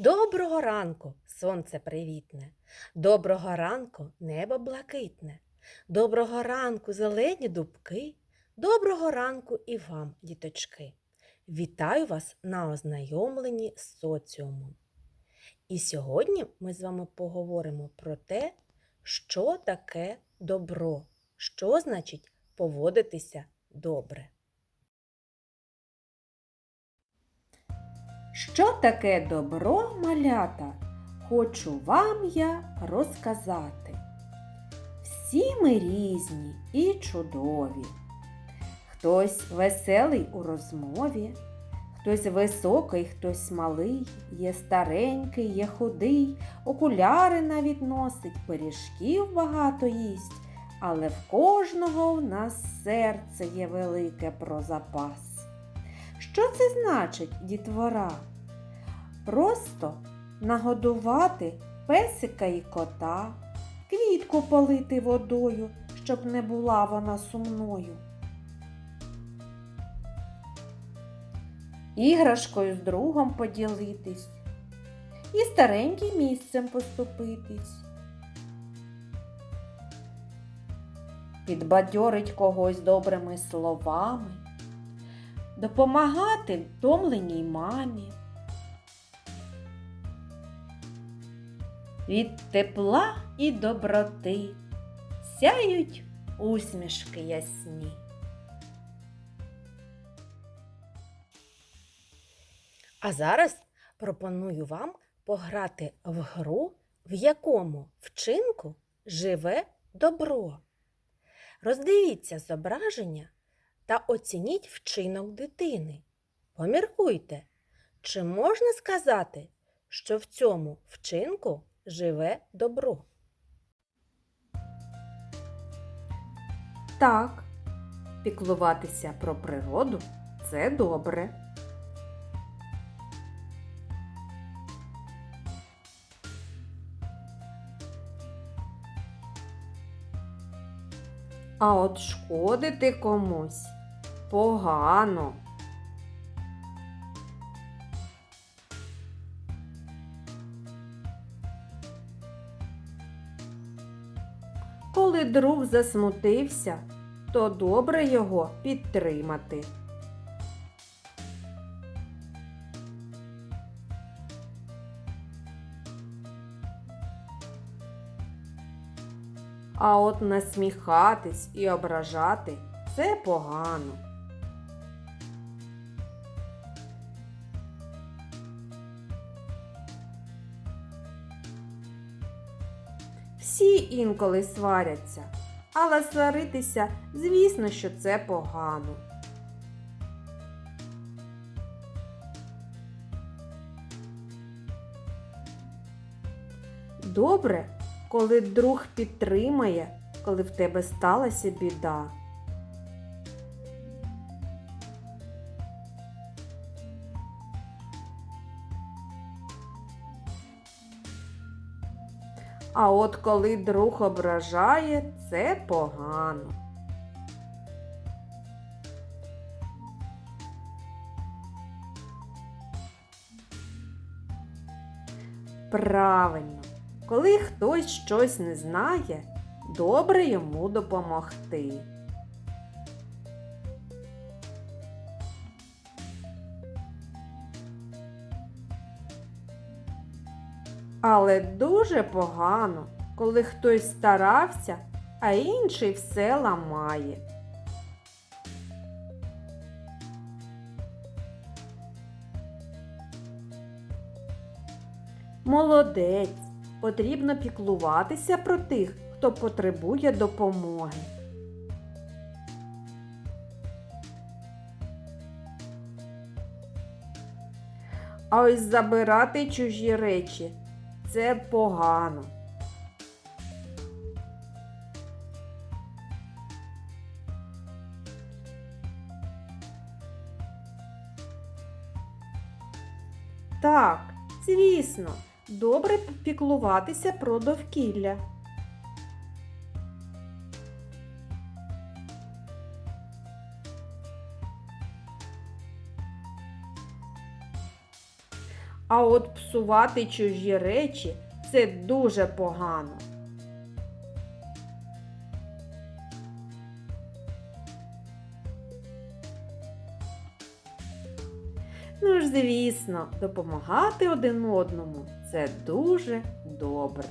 Доброго ранку, сонце привітне, доброго ранку небо блакитне, доброго ранку зелені дубки, доброго ранку і вам, діточки. Вітаю вас на ознайомленні з соціумом. І сьогодні ми з вами поговоримо про те, що таке добро, що значить поводитися добре. Що таке добро, малята? Хочу вам я розказати. Всі ми різні і чудові. Хтось веселий у розмові, хтось високий, хтось малий, є старенький, є худий, окуляри навіть носить, пиріжків багато їсть, але в кожного в нас серце є велике про запас. Що це значить, дітвора? Просто нагодувати песика і кота, квітку полити водою, щоб не була вона сумною. Іграшкою з другом поділитись і стареньким місцем поступитись. Підбадьорить когось добрими словами, допомагати втомленій мамі. Від тепла і доброти сяють усмішки ясні. А зараз пропоную вам пограти в гру, в якому вчинку живе добро. Роздивіться зображення та оцініть вчинок дитини. Поміркуйте, чи можна сказати, що в цьому вчинку живе добро? Так, піклуватися про природу це добре. А от шкодити комусь погано. Коли друг засмутився, то добре його підтримати. А от насміхатись і ображати це погано. Всі інколи сваряться, але сваритися, звісно, що це погано. Добре, коли друг підтримає, коли в тебе сталася біда. А от коли друг ображає, це погано. Правильно, коли хтось щось не знає, добре йому допомогти. Але дуже погано, коли хтось старався, а інший все ламає. Молодець. Потрібно піклуватися про тих, хто потребує допомоги. А ось забирати чужі речі це погано. Так, звісно, добре піклуватися про довкілля. А от псувати чужі речі це дуже погано. Ну ж, звісно, допомагати один одному це дуже добре.